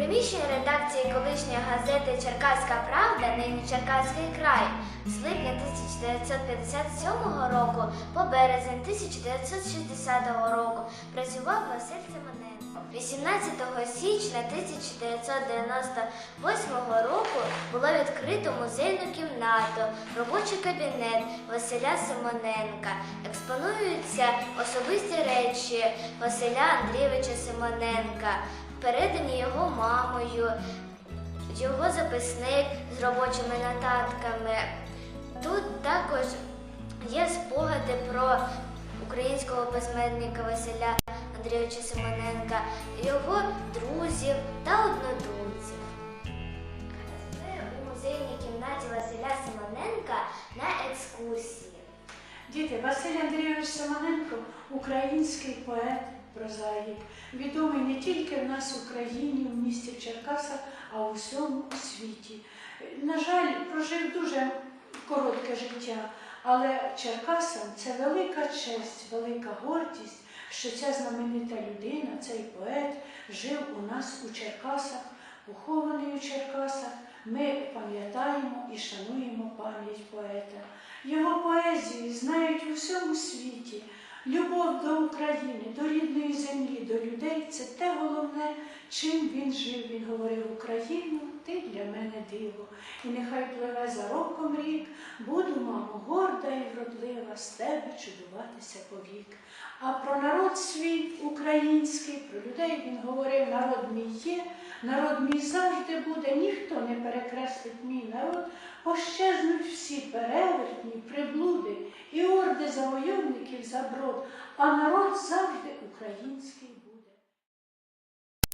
приміщенні редакції колишньої газети Черкаська Правда, нині Черкаський край, з липня 1957 року по березень 1960 року працював Василь Семененко. 18 січня 1998 року було відкрито музейну кімнату, робочий кабінет Василя Симоненка. Експонуються особисті речі Василя Андрійовича Симоненка, передані його мамою, його записник з робочими нотатками. Тут також є спогади про українського письменника Василя Андрійовича Симоненка, його друзів та однодумців. Ми у музейній кімнаті Василя Симоненка на екскурсії. Діти, Василь Андрійович Семененко український поет, прозаїк, відомий не тільки в нас в Україні, в місті Черкасах, а у всьому світі. На жаль, прожив дуже коротке життя, але Черкасам це велика честь, велика гордість, що ця знаменита людина, цей поет, жив у нас у Черкасах, похований у Черкасах. Ми пам'ятаємо і шануємо пам'ять поета. Його поезії знають у всьому світі. Любов до України, до рідної землі, до людей це те головне, чим він жив. Він говорив Україну, ти для мене диво. І нехай пливе за роком рік, буду, мамо, горда і вродлива, з тебе чудуватися повік. А про народ свій український, про людей він говорив, народ мій є, народ мій завжди буде, ніхто не перекреслить мій народ, пощезнуть всі перевертні, приблуди і орди завойовників за брод, а народ завжди український.